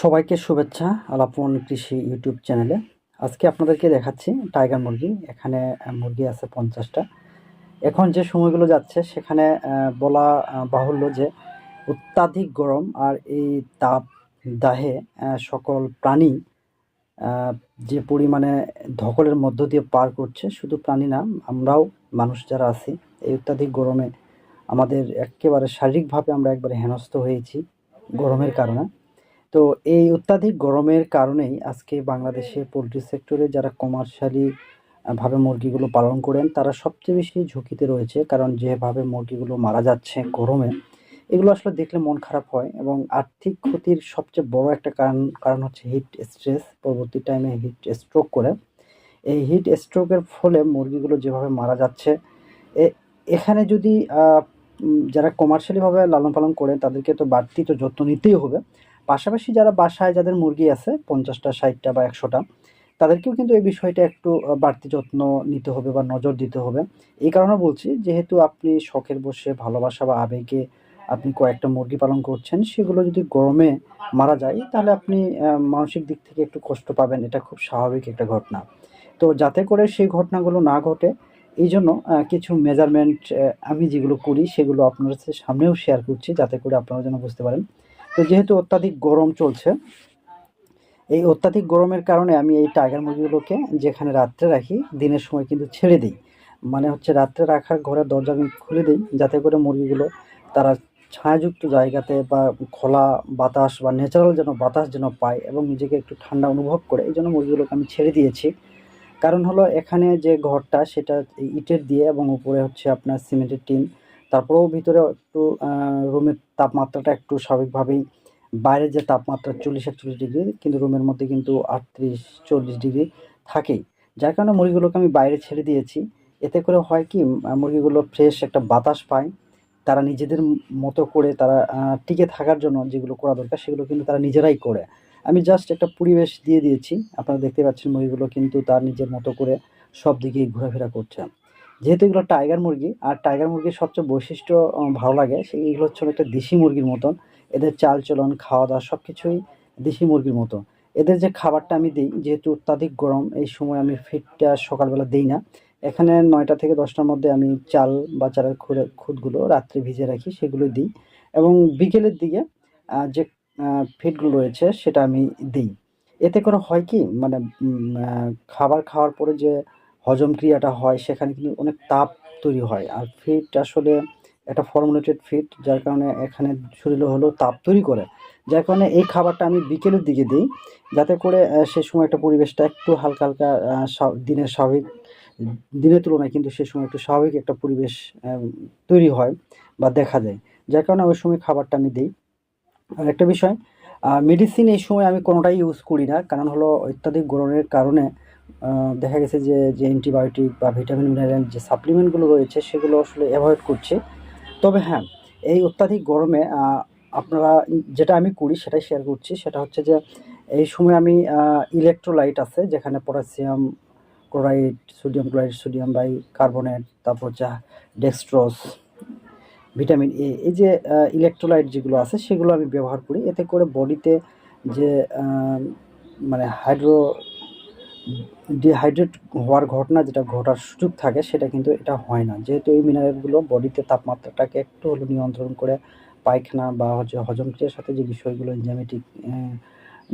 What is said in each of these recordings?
সবাইকে শুভেচ্ছা আলাপন কৃষি ইউটিউব চ্যানেলে। আজকে আপনাদেরকে দেখাচ্ছি টাইগার মুরগি। এখানে মুরগি আছে পঞ্চাশটা। এখন যে সময়গুলো যাচ্ছে, সেখানে বলা বাহুল্য যে অত্যাধিক গরম আর এই তাপ দাহে সকল প্রাণী যে পরিমাণে ধকলের মধ্য দিয়ে পার করছে, শুধু প্রাণী না, আমরাও মানুষ যারা আছি, এই অত্যাধিক গরমে আমাদের একেবারে শারীরিকভাবে আমরা একবারে হেনস্থ হয়েছি গরমের কারণে। তো এই অত্যাধিক গরমের কারণেই আজকে বাংলাদেশে পোলট্রি সেক্টরে যারা কমার্শিয়ালি ভাবে মুরগিগুলো পালন করেন তারা সবচেয়ে বেশি ঝুঁকিতে রয়েছে। কারণ যেভাবে মুরগিগুলো মারা যাচ্ছে গরমে এগুলো আসলে দেখলে মন খারাপ হয় এবং আর্থিক ক্ষতির সবচেয়ে বড় একটা কারণ কারণ হচ্ছে হিট স্ট্রেস পরবর্তী টাইমে হিট স্ট্রোক করে। এই হিট স্ট্রোকের ফলে মুরগিগুলো যেভাবে মারা যাচ্ছে এ- এখানে যদি যারা কমার্শিয়ালিভাবে লালন পালন করেন তাদেরকে তো বাড়তি তো যত্ন নিতেই হবে। পাশাপাশি যারা বাসায় যাদের মুরগি আছে, পঞ্চাশটা, ষাটটা বা একশোটা, তাদেরকেও কিন্তু এই বিষয়টা একটু বাড়তি যত্ন নিতে হবে বা নজর দিতে হবে। এই কারণে বলছি, যেহেতু আপনি শখের বসে ভালোবাসা বা আবেগে আপনি কয়েকটা মুরগি পালন করছেন, সেগুলো যদি গরমে মারা যায়, তাহলে আপনি মানসিক দিক থেকে একটু কষ্ট পাবেন। এটা খুব স্বাভাবিক একটা ঘটনা। তো যাতে করে সেই ঘটনাগুলো না ঘটে, এই জন্য কিছু মেজারমেন্ট আমি যেগুলো করি, সেগুলো আপনাদের সামনেও শেয়ার করছি, যাতে করে আপনারা যেন বুঝতে পারেন তো যেহেতু অত্যাধিক গরম চলছে, এই অত্যাধিক গরমের কারণে আমি এই টাইগার মুরগিগুলোকে যেখানে রাত্রে রাখি, দিনের সময় কিন্তু ছেড়ে দিই। মানে হচ্ছে রাত্রে রাখার ঘরের দরজা আমি খুলে দিই, যাতে করে মুরগিগুলো তারা ছায়াযুক্ত জায়গাতে বা খোলা বাতাস বা ন্যাচারাল যেন বাতাস যেন পায় এবং নিজেকে একটু ঠান্ডা অনুভব করে, এই জন্য মুরগিগুলোকে আমি ছেড়ে দিয়েছি। কারণ হলো এখানে যে ঘরটা, সেটা ইটের দিয়ে এবং উপরে হচ্ছে আপনার সিমেন্টের টিন তারপরেও ভিতরে একটু রুমের তাপমাত্রাটা একটু স্বাভাবিকভাবেই বাইরের যে তাপমাত্রা চল্লিশ একচল্লিশ ডিগ্রি, কিন্তু রুমের মধ্যে কিন্তু আটত্রিশ চল্লিশ ডিগ্রি থাকেই। যার কারণে মুরগিগুলোকে আমি বাইরে ছেড়ে দিয়েছি। এতে করে হয় কি মুরগিগুলো ফ্রেশ একটা বাতাস পায়। তারা নিজেদের মতো করে তারা টিকে থাকার জন্য যেগুলো করা দরকার, সেগুলো কিন্তু তারা নিজেরাই করে। আমি জাস্ট একটা পরিবেশ দিয়ে দিয়েছি। আপনারা দেখতে পাচ্ছেন মুরগিগুলো কিন্তু তার নিজের মতো করে সব দিকেই ঘোরাফেরা করছে। যেহেতু এগুলো টাইগার মুরগি আর টাইগার মুরগির সবচেয়ে বৈশিষ্ট্য ভালো লাগে সেই এগুলো হচ্ছে একটা দেশি মুরগির মতন। এদের চাল চলন খাওয়া দাওয়া সব কিছুই দেশি মুরগির মতো। এদের যে খাবারটা আমি দিই যেহেতু অত্যাধিক গরম এই সময় আমি ফিটটা সকালবেলা দিই না। এখানে নয়টা থেকে দশটার মধ্যে আমি চাল বা চালের খুদে খুদগুলো রাত্রে ভিজে রাখি সেগুলো দিই। এবং বিকেলের দিকে যে আহ, ফিডগুলো রয়েছে সেটা আমি দিই। এতে করে হয় কি মানে খাবার খাওয়ার পরে যে হজম ক্রিয়াটা হয়, সেখানে কিন্তু অনেক তাপ তৈরি হয়। আর ফিট আসলে একটা ফর্মুলেটেড ফিট যার কারণে এখানে শরীরে হলো তাপ তৈরি করে। যার কারণে এই খাবারটা আমি বিকেলের দিকে দিই, যাতে করে সে সময় একটা পরিবেশটা একটু হালকা হালকা দিনের স্বাভাবিক, দিনের তুলনায় কিন্তু সে সময় একটু স্বাভাবিক একটা পরিবেশ তৈরি হয় বা দেখা যায়। যার কারণে ওই সময় খাবারটা আমি দিই। আর একটা বিষয় মেডিসিন এই সময় আমি কোনোটাই ইউজ করি না, কারণ হলো অত্যাধিক গরমের কারণে দেখা গেছে যে যে অ্যান্টিবায়োটিক বা ভিটামিন মিনারেল যে সাপ্লিমেন্টগুলো রয়েছে, সেগুলো আসলে অ্যাভয়েড করছি। তবে হ্যাঁ এই অত্যাধিক গরমে আপনারা যেটা আমি করি, সেটাই শেয়ার করছি। সেটা হচ্ছে যে, এই সময় আমি ইলেকট্রোলাইট আছে, যেখানে potassium chloride sodium chloride sodium bicarbonate তারপর হচ্ছে ডেক্সট্রোস ভিটামিন এ এই যে ইলেকট্রোলাইট যেগুলো আছে, সেগুলো আমি ব্যবহার করি। এতে করে বডিতে যে মানে হাইড্রো ডিহাইড্রেট হওয়ার ঘটনা, যেটা ঘটার সুযোগ থাকে, সেটা কিন্তু এটা হয় না। যেহেতু এই মিনারেলগুলো বডিতে তাপমাত্রাটাকে একটু হলেও নিয়ন্ত্রণ করে, পায়খানা বা হচ্ছে হজম ক্রিয়ার সাথে যে বিষয়গুলো এনজাইমেটিক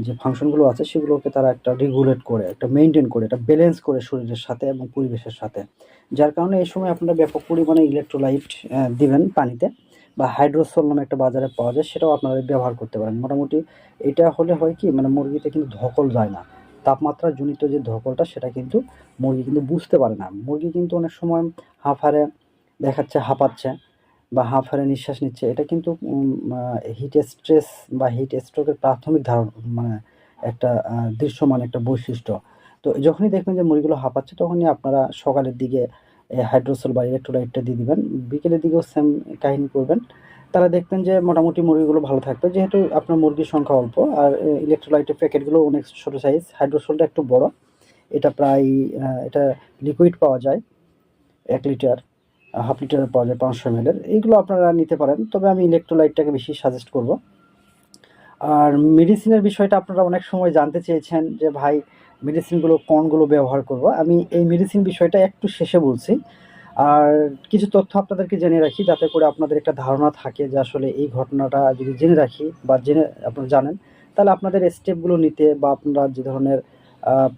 যে ফাংশনগুলো আছে, সেগুলোকে তারা একটা রেগুলেট করে, একটা মেনটেন করে, একটা ব্যালেন্স করে শরীরের সাথে এবং পরিবেশের সাথে। যার কারণে এই সময় আপনারা ব্যাপক পরিমাণে ইলেকট্রোলাইট দিবেন পানিতে বা হাইড্রোসোল নামে একটা বাজারে পাওয়া যায়, সেটাও আপনারা ব্যবহার করতে পারেন। মোটামুটি এটা হলে হয় কি মানে মুরগিতে কিন্তু ধকল যায় না। তাপমাত্রা জনিত যে ধকলটা, সেটা কিন্তু মুরগি কিন্তু বুঝতে পারে না। মুরগি কিন্তু অনেক সময় হাঁফারে দেখাচ্ছে, হাঁপাচ্ছে বা হাঁফারে নিঃশ্বাস নিচ্ছে। এটা কিন্তু হিট স্ট্রেস বা হিট স্ট্রোকের প্রাথমিক ধারণ মানে একটা দৃশ্যমান একটা বৈশিষ্ট্য। তো যখনই দেখবেন যে মুরগিগুলো হাঁপাচ্ছে, তখনই আপনারা সকালের দিকে হাইড্রোসোল বা ইলেকট্রোলাইটটা দিয়ে দিবেন। বিকেলের দিকেও সেম কাহিনী করবেন। তারা দেখবেন যে মোটামুটি মুরগিগুলো ভালো থাকবে, যেহেতু আপনার মুরগির সংখ্যা অল্প, আর ইলেকট্রোলাইটের প্যাকেটগুলো অনেক ছোটো সাইজ হাইড্রোসোলটা একটু বড়। এটা প্রায় এটা লিকুইড পাওয়া যায়, এক লিটার হাফ লিটারের পাওয়া যায় পাঁচশো এমএলের এইগুলো আপনারা নিতে পারেন, তবে আমি ইলেকট্রোলাইটটাকে বেশি সাজেস্ট করব। আর মেডিসিনের বিষয়টা আপনারা অনেক সময় জানতে চেয়েছেন যে, ভাই মেডিসিনগুলো কোনগুলো ব্যবহার করব? আমি এই মেডিসিন বিষয়টা একটু শেষে বলছি। আর কিছু তথ্য আপনাদেরকে জেনে রাখি, যাতে করে আপনাদের একটা ধারণা থাকে যে আসলে এই ঘটনাটা যদি জেনে রাখি বা জেনে আপনারা জানেন, তাহলে আপনাদের স্টেপগুলো নিতে বা আপনারা যে ধরনের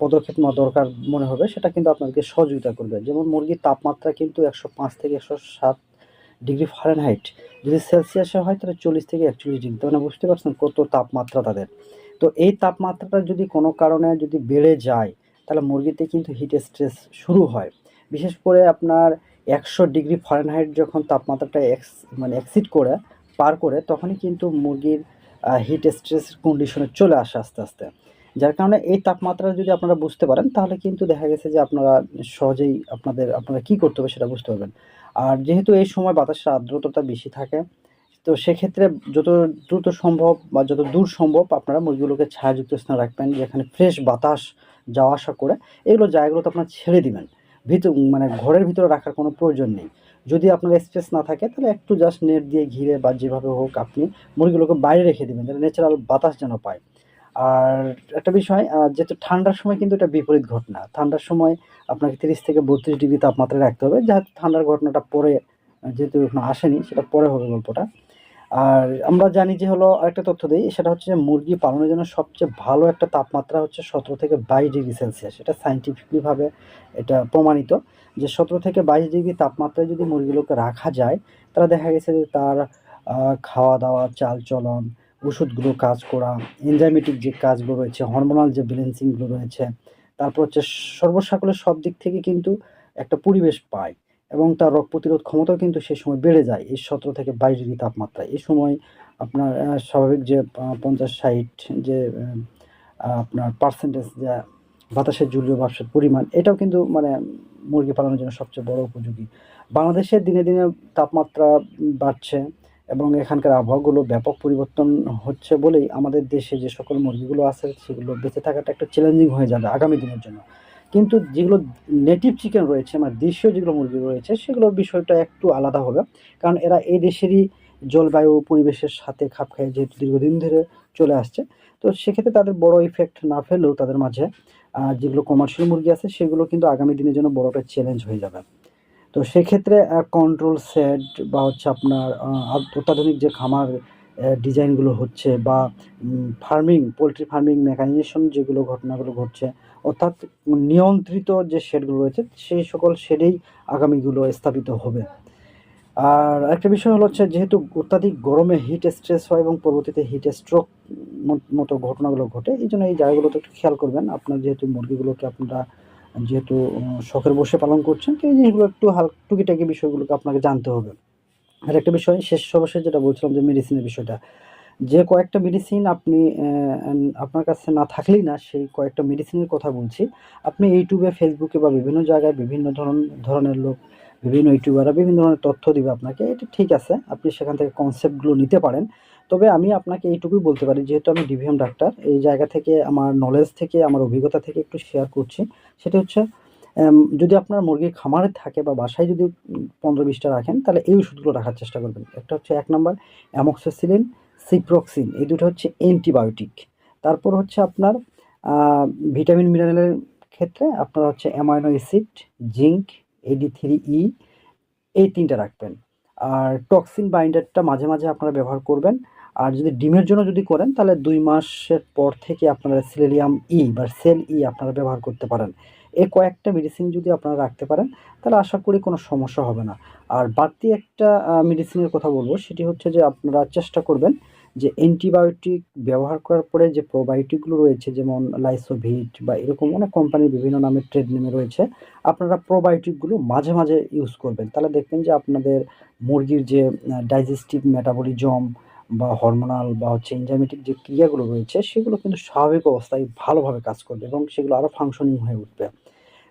পদক্ষেপ নেওয়া দরকার মনে হবে, সেটা কিন্তু আপনাদেরকে সহযোগিতা করবে। যেমন মুরগির তাপমাত্রা কিন্তু একশো পাঁচ থেকে একশো সাত ডিগ্রি ফারেনহাইট যদি সেলসিয়াসে হয়, তাহলে চল্লিশ থেকে একচল্লিশ ডিগ্রি। মানে বুঝতে পারছেন কত তাপমাত্রা তাদের। তো এই তাপমাত্রাটা যদি কোনো কারণে যদি বেড়ে যায়, তাহলে মুরগিতে কিন্তু হিট স্ট্রেস শুরু হয়। বিশেষ করে আপনার একশো ডিগ্রি ফারেনহাইট যখন তাপমাত্রাটা এক্স মানে এক্সিড করে, পার করে, তখনই কিন্তু মুরগির হিট স্ট্রেস কন্ডিশনে চলে আসে আস্তে আস্তে। যার কারণে এই তাপমাত্রা যদি আপনারা বুঝতে পারেন, তাহলে কিন্তু দেখা গেছে যে আপনারা সহজেই আপনাদের, আপনারা কী করতে হবে সেটা বুঝতে পারবেন। আর যেহেতু এই সময় বাতাসের আর্দ্রতা বেশি থাকে, তো সেক্ষেত্রে যত দ্রুত সম্ভব বা যত দূর সম্ভব আপনারা মুরগিগুলোকে ছায়াযুক্ত স্থানে রাখবেন, যেখানে ফ্রেশ বাতাস যাওয়া আসা করে, এগুলো জায়গাগুলোতে আপনারা ছেড়ে দিবেন। ভিতর মানে ঘরের ভিতরে রাখার কোনো প্রয়োজন নেই। যদি আপনার স্পেস না থাকে, তাহলে একটু জাস্ট নেট দিয়ে ঘিরে বা যেভাবে হোক আপনি মুরগিগুলোকে বাইরে রেখে দেবেন যাতে ন্যাচারাল বাতাস যেন পায়। আর একটা বিষয় যেহেতু ঠান্ডার সময় কিন্তু এটা বিপরীত ঘটনা। ঠান্ডার সময় আপনাকে তিরিশ থেকে বত্রিশ ডিগ্রি তাপমাত্রায় রাখতে হবে। যেহেতু ঠান্ডার ঘটনাটা পরে যেহেতু এখনও আসেনি, সেটা পরে হবে গল্পটা। আর আমরা জানি যে হলো আরেকটা তথ্য দিই, সেটা হচ্ছে মুরগি পালনের জন্য সবচেয়ে ভালো একটা তাপমাত্রা হচ্ছে সতেরো থেকে বাইশ ডিগ্রি সেলসিয়াস। এটা সাইন্টিফিকলিভাবে এটা প্রমাণিত যে সতেরো থেকে বাইশ ডিগ্রি তাপমাত্রায় যদি মুরগিগুলোকে রাখা যায়, তাহলে দেখা গেছে যে তার খাওয়া দাওয়া চাল চলন ওষুধগুলো কাজ করা এনজাইমেটিক যে কাজগুলো রয়েছে হরমোনাল যে ব্যালেন্সিংগুলো রয়েছে, তারপর হচ্ছে সর্বসাকলের সব দিক থেকে কিন্তু একটা পরিবেশ পায়। এবং তার রোগ প্রতিরোধ ক্ষমতাও কিন্তু সেই সময় বেড়ে যায়। এই সতেরো থেকে বাইশ ডিগ্রি তাপমাত্রা এই সময় আপনার স্বাভাবিক যে পঞ্চাশ, ষাট যে আপনার পার্সেন্টেজ যা বাতাসের জলীয় বাষ্পের পরিমাণ, এটাও কিন্তু মানে মুরগি পালনের জন্য সবচেয়ে বড় উপযোগী। বাংলাদেশে দিনে দিনে তাপমাত্রা বাড়ছে এবং এখানকার আবহাওয়াগুলো ব্যাপক পরিবর্তন হচ্ছে বলেই আমাদের দেশে যে সকল মুরগিগুলো আছে, সেগুলো বেঁচে থাকাটা একটা চ্যালেঞ্জিং হয়ে যাবে আগামী দিনের জন্য। কিন্তু যেগুলো নেটিভ চিকেন রয়েছে মানে দেশীয় যেগুলো মুরগি রয়েছে সেগুলোর বিষয়টা একটু আলাদা হবে। কারণ এরা এই দেশেরই জলবায়ু, পরিবেশের সাথে খাপ খাইয়ে যেহেতু দীর্ঘদিন ধরে চলে আসছে। তো সেক্ষেত্রে তাদের বড় ইফেক্ট না ফেললেও তাদের মাঝে যেগুলো কমার্শিয়াল মুরগি আছে, সেগুলো কিন্তু আগামী দিনের জন্য বড় একটা চ্যালেঞ্জ হয়ে যাবে। তো সেক্ষেত্রে কন্ট্রোল সেট বা হচ্ছে আপনার অত্যাধুনিক যে খামার ডিজাইনগুলো হচ্ছে বা ফার্মিং, পোলট্রি ফার্মিং মেকানাইজেশন যেগুলো ঘটনাগুলো ঘটছে, অর্থাৎ নিয়ন্ত্রিত যে শেডগুলো রয়েছে, সেই সকল শেডেই আগামীগুলো স্থাপিত হবে। আর একটা বিষয় হলো হচ্ছে, যেহেতু অত্যাধিক গরমে হিট স্ট্রেস হয় এবং পরবর্তীতে হিট স্ট্রোক মতো ঘটনাগুলো ঘটে, এই জন্য এই জায়গাগুলোতে একটু খেয়াল করবেন। আপনার যেহেতু মুরগিগুলোকে আপনারা যেহেতু শখের বসে পালন করছেন, তো এই জিনিসগুলো একটু হাল, টুকিটাকি বিষয়গুলোকে আপনাকে জানতে হবে। আর একটা বিষয়, শেষ সর্বশেষ যেটা বলছিলাম যে মেডিসিনের বিষয়টা। যে কয়েকটা মেডিসিন আপনি আপনার কাছে না থাকলেই না সেই কয়েকটা মেডিসিনের কথা বলছি। আপনি ইউটিউবে ফেসবুকে বা বিভিন্ন জায়গায় বিভিন্ন ধরন, ধরনের লোক, বিভিন্ন ইউটিউবাররা বিভিন্ন ধরনের তথ্য দিবে আপনাকে। এটা ঠিক আছে, আপনি সেখান থেকে কনসেপ্টগুলো নিতে পারেন। তবে আমি আপনাকে এইটুকুই বলতে পারি, যেহেতু আমি ডিভিএম ডাক্তার এই জায়গা থেকে, আমার নলেজ থেকে, আমার অভিজ্ঞতা থেকে একটু শেয়ার করছি। সেটা হচ্ছে যদি আপনার মুরগির খামারে থাকে বা বাসায় যদি পনেরো বিশটা রাখেন, তাহলে এই ওষুধগুলো রাখার চেষ্টা করবেন। একটা হচ্ছে এক নম্বর, অ্যামক্সিসিলিন, সিপ্রক্সিন এই দুটো হচ্ছে অ্যান্টিবায়োটিক। তারপর হচ্ছে আপনার ভিটামিন মিনারেলের ক্ষেত্রে আপনার হচ্ছে amino acid, zinc AD three E এই তিনটা রাখবেন। আর টক্সিন বাইন্ডারটা মাঝে মাঝে আপনারা ব্যবহার করবেন। আর যদি ডিমের জন্য যদি করেন, তাহলে দুই মাসের পর থেকে আপনারা সিলেরিয়াম ই বা সেল ই আপনারা ব্যবহার করতে পারেন। এই কয়েকটা মেডিসিন যদি আপনারা রাখতে পারেন, তাহলে আশা করি কোনো সমস্যা হবে না। আর বাড়তি একটা মেডিসিনের কথা বলব, সেটি হচ্ছে যে আপনারা চেষ্টা করবেন যে অ্যান্টিবায়োটিক ব্যবহার করার পরে যে প্রোবায়োটিকগুলো রয়েছে, যেমন লাইসোভিট বা এরকম অনেক কোম্পানির বিভিন্ন নামের ট্রেড নেমে রয়েছে, আপনারা প্রোবায়োটিকগুলো মাঝে মাঝে ইউজ করবেন। তাহলে দেখবেন যে আপনাদের মুরগির যে ডাইজেস্টিভ মেটাবলিজম বা হরমোনাল বা হচ্ছে এনজাইমেটিক যে ক্রিয়াগুলো রয়েছে, সেগুলো কিন্তু স্বাভাবিক অবস্থায় ভালোভাবে কাজ করবে এবং সেগুলো আরও ফাংশনিং হয়ে উঠবে।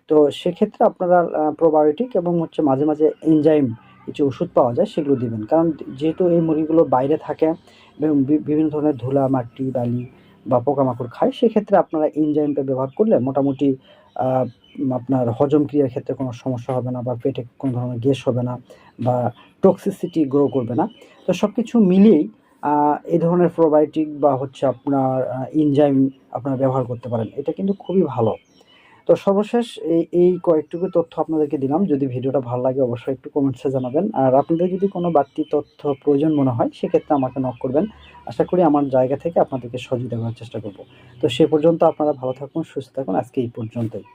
তো সেক্ষেত্রে আপনারা প্রোবায়োটিক এবং হচ্ছে মাঝে মাঝে এনজাইম কিছু ওষুধ পাওয়া যায়, সেগুলো দিবেন। কারণ যেহেতু এই মুরগিগুলো বাইরে থাকে এবং বিভিন্ন ধরনের ধুলা, মাটি, বালি বা পোকামাকড় খায়, সেক্ষেত্রে আপনারা এনজাইমটা ব্যবহার করলে মোটামুটি আপনার হজম ক্রিয়ার ক্ষেত্রে কোনো সমস্যা হবে না বা পেটে কোনো ধরনের গ্যাস হবে না বা টক্সিসিটি গ্রো করবে না। তো সব কিছু মিলিয়েই এই ধরনের প্রোবায়োটিক বা হচ্ছে আপনার ইনজাইম আপনারা ব্যবহার করতে পারেন। এটা কিন্তু খুবই ভালো। তো সর্বশেষ এই এই কয়েকটুকু তথ্য আপনাদেরকে দিলাম। যদি ভিডিওটা ভালো লাগে অবশ্যই একটু কমেন্টসে জানাবেন। আর আপনাদের যদি কোনো বাড়তি তথ্য প্রয়োজন মনে হয়, সেক্ষেত্রে আমাকে নক করবেন। আশা করি আমার জায়গা থেকে আপনাদেরকে সহযোগিতা করার চেষ্টা করব। তো সে পর্যন্ত আপনারা ভালো থাকুন, সুস্থ থাকুন। আজকে এই পর্যন্তই।